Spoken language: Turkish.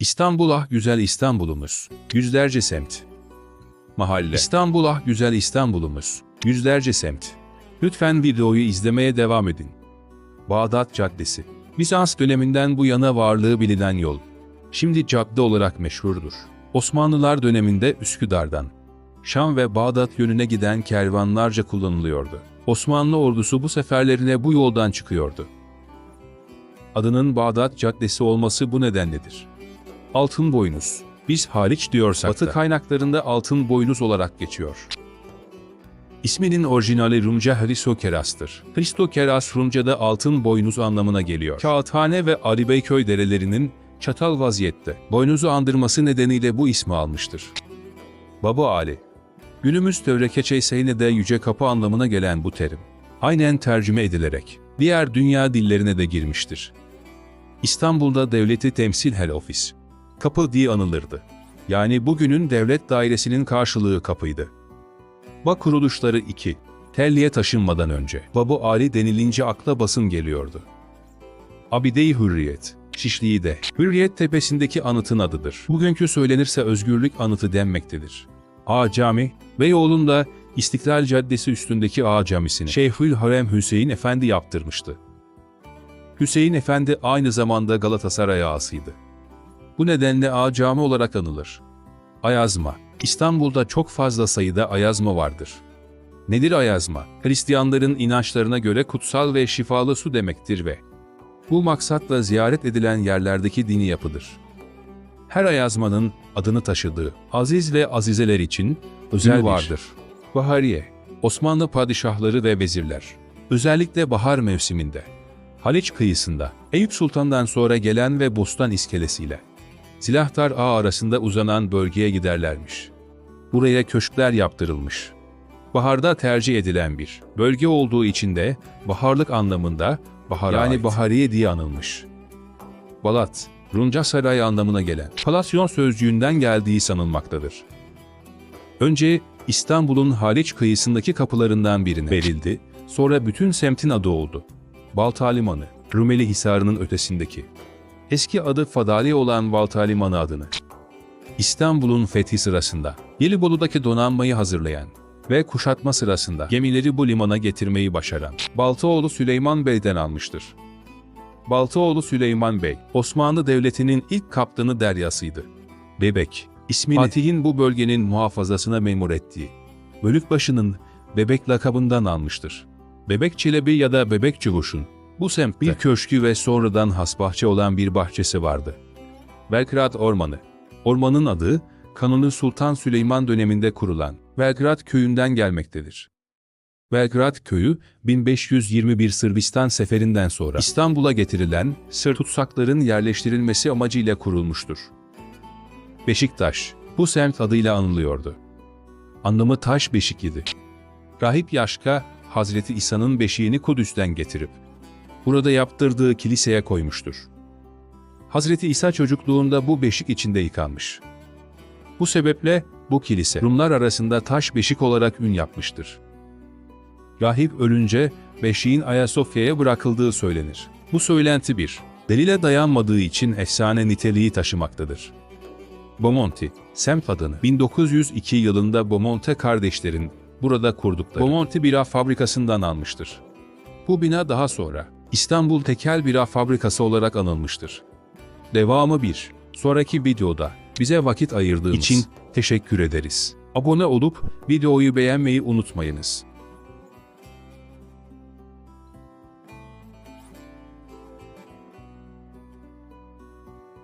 İstanbul ah güzel İstanbul'umuz. Yüzlerce semt. Mahalle. İstanbul ah güzel İstanbul'umuz. Yüzlerce semt. Lütfen videoyu izlemeye devam edin. Bağdat Caddesi. Bizans döneminden bu yana varlığı bilinen yol. Şimdi cadde olarak meşhurdur. Osmanlılar döneminde Üsküdar'dan Şam ve Bağdat yönüne giden kervanlarca kullanılıyordu. Osmanlı ordusu bu seferlerine bu yoldan çıkıyordu. Adının Bağdat Caddesi olması bu nedenledir. Altın boynuz. Biz hariç diyorsak Batı kaynaklarında altın boynuz olarak geçiyor. İsminin orijinali Rumca Hristokeras'tır. Hristokeras Rumca'da altın boynuz anlamına geliyor. Kağıthane ve Ali Beyköy derelerinin çatal vaziyette boynuzu andırması nedeniyle bu ismi almıştır. Baba Ali Günümüz Tevrekeçe Seyne'de yüce kapı anlamına gelen bu terim, aynen tercüme edilerek diğer dünya dillerine de girmiştir. İstanbul'da devleti temsil hel ofis, kapı diye anılırdı. Yani bugünün devlet dairesinin karşılığı kapıydı. Bak kuruluşları 2. Telliye taşınmadan önce Babu Ali denilince akla basın geliyordu. Abide-i Hürriyet, Şişli'yi de Hürriyet Tepesi'ndeki anıtın adıdır. Bugünkü söylenirse özgürlük anıtı denmektedir. A Cami, Beyoğlu'nda İstiklal Caddesi üstündeki A Camisi'ni Şeyhül Harem Hüseyin Efendi yaptırmıştı. Hüseyin Efendi aynı zamanda Galatasaray ağasıydı. Bu nedenle A Cami olarak anılır. Ayazma İstanbul'da çok fazla sayıda ayazma vardır. Nedir ayazma? Hristiyanların inançlarına göre kutsal ve şifalı su demektir ve bu maksatla ziyaret edilen yerlerdeki dini yapıdır. Her ayazmanın adını taşıdığı aziz ve azizeler için özel vardır. Bahariye, Osmanlı padişahları ve vezirler, özellikle bahar mevsiminde, Haliç kıyısında, Eyüp Sultan'dan sonra gelen ve Bostan iskelesiyle, Silahtar Ağa arasında uzanan bölgeye giderlermiş. Buraya köşkler yaptırılmış. Baharda tercih edilen bir bölge olduğu için de baharlık anlamında bahara yani ait. bahariye diye anılmış. Balat, Runca Saray anlamına gelen palasyon sözcüğünden geldiği sanılmaktadır. Önce İstanbul'un Haliç kıyısındaki kapılarından birine verildi, sonra bütün semtin adı oldu. Balta Limanı, Rumeli Hisarı'nın ötesindeki. Eski adı Fadali olan Balta Limanı adını. İstanbul'un fethi sırasında Gelibolu'daki donanmayı hazırlayan ve kuşatma sırasında gemileri bu limana getirmeyi başaran Baltaoğlu Süleyman Bey'den almıştır. Baltaoğlu Süleyman Bey, Osmanlı Devleti'nin ilk kaptanı deryasıydı. Bebek, ismini Fatih'in bu bölgenin muhafazasına memur ettiği, Bölükbaşı'nın Bebek lakabından almıştır. Bebek Çelebi ya da Bebek Çavuş'un bu semtte bir köşkü ve sonradan hasbahçe olan bir bahçesi vardı. Belgrad Ormanı. Ormanın adı, Kanuni Sultan Süleyman döneminde kurulan Belgrad köyünden gelmektedir. Belgrad köyü 1521 Sırbistan seferinden sonra İstanbul'a getirilen Sır tutsakların yerleştirilmesi amacıyla kurulmuştur. Beşiktaş, bu semt adıyla anılıyordu. Anlamı taş beşik idi. Rahip Yaşka, Hazreti İsa'nın beşiğini Kudüs'ten getirip, burada yaptırdığı kiliseye koymuştur. Hazreti İsa çocukluğunda bu beşik içinde yıkanmış. Bu sebeple bu kilise Rumlar arasında taş beşik olarak ün yapmıştır. Rahip ölünce beşiğin Ayasofya'ya bırakıldığı söylenir. Bu söylenti bir, delile dayanmadığı için efsane niteliği taşımaktadır. Bomonti, semt adını 1902 yılında Bomonte kardeşlerin burada kurdukları Bomonti Bira Fabrikası'ndan almıştır. Bu bina daha sonra İstanbul Tekel Bira Fabrikası olarak anılmıştır. Devamı 1. Sonraki videoda bize vakit ayırdığınız için teşekkür ederiz. Abone olup videoyu beğenmeyi unutmayınız.